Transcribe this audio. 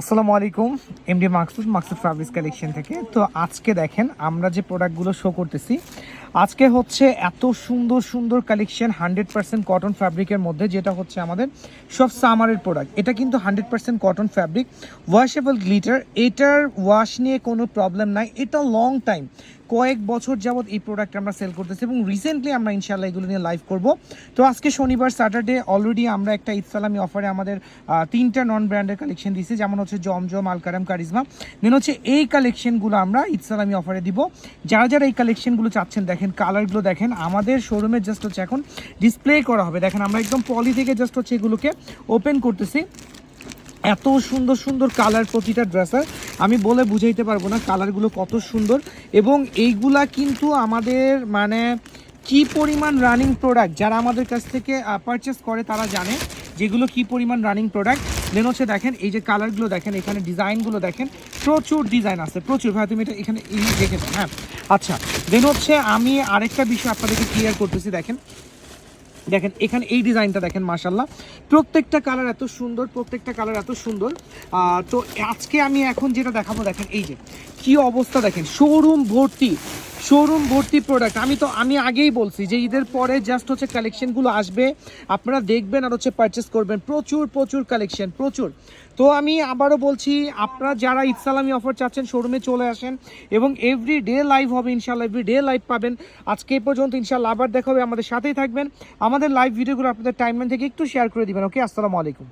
আসসালামু আলাইকুম MD Maqsud Maqsud fabrics collection থেকে। তো আজকে দেখেন আমরা যে প্রোডাক্টগুলো শো করতেছি আজকে হচ্ছে এত সুন্দর সুন্দর কালেকশন হান্ড্রেড পার্সেন্ট কটন ফ্যাব্রিকের মধ্যে, যেটা হচ্ছে আমাদের সব সামারের প্রোডাক্ট এটা কিন্তু hundred percent cotton fabric washable glitter এটার ওয়াশ নিয়ে কোনো প্রবলেম নাই। এটা লং টাইম কয়েক বছর যাবত এই প্রোডাক্ট আমরা সেল করতেছি এবং রিসেন্টলি আমরা ইনশাল্লাহ এগুলো নিয়ে লাইভ করব। তো আজকে শনিবার স্যাটারডে অলরেডি আমরা একটা ইসলামী অফারে আমাদের তিনটা নন ব্র্যান্ডের কালেকশন দিয়েছি। যেমন হচ্ছে জমজম, আলকারাম, কারিজমা। দেন হচ্ছে এই কালেকশনগুলো আমরা ইসলামী অফারে দিব। যারা যারা এই কালেকশনগুলো চাচ্ছেন, দেখেন কালারগুলো দেখেন। আমাদের শোরুমে জাস্ট হচ্ছে এখন ডিসপ্লে করা হবে। দেখেন আমরা একদম পলি থেকে জাস্ট হচ্ছে এগুলোকে ওপেন করতেছি। এত সুন্দর সুন্দর কালার প্রতিটা ড্রেসের আমি বলে বুঝাইতে পারব না কালারগুলো কত সুন্দর। এবং এইগুলা কিন্তু আমাদের মানে কি পরিমাণ রানিং প্রোডাক্ট যারা আমাদের কাছ থেকে পারচেস করে তারা জানে। যেগুলো কি পরিমাণ রানিং প্রোডাক্ট দেন হচ্ছে দেখেন, এই যে কালারগুলো দেখেন, এখানে ডিজাইনগুলো দেখেন, প্রচুর ডিজাইন আছে, প্রচুর। ভাই, তুমি এটা এখানে দেখেছ হ্যাঁ। আচ্ছা দেন হচ্ছে আমি আরেকটা বিষয় আপনাদেরকে ক্লিয়ার করতেছি, দেখেন। দেখেন, এখানে এই ডিজাইনটা দেখেন মাশাল্লাহ প্রত্যেকটা কালার এত সুন্দর, প্রত্যেকটা কালার এত সুন্দর। তো আজকে আমি এখন যেটা দেখাবো, দেখেন, এই যে, কি অবস্থা দেখেন শোরুম ভর্তি। শোরুম ভর্তি প্রোডাক্ট আমি তো আমি আগেই বলছি যে ঈদের পরে জাস্ট হচ্ছে কালেকশনগুলো আসবে। আপনারা দেখবেন আর হচ্ছে পারচেস করবেন। প্রচুর প্রচুর কালেকশন প্রচুর। তো আমি আবারও বলছি, আপনারা যারা ইসলামী অফার চাচ্ছেন শোরুমে চলে আসেন এবং এভরি ডে লাইভ হবে ইনশাল্লাহ এভরি ডে লাইভ পাবেন। আজকে পর্যন্ত ইনশাল্লাহ আবার দেখা হবে। আমাদের সাথেই থাকবেন। আমাদের লাইভ ভিডিওগুলো আপনাদের টাইমলাইন থেকে একটু শেয়ার করে দিবেন। ওকে আসসালামু আলাইকুম।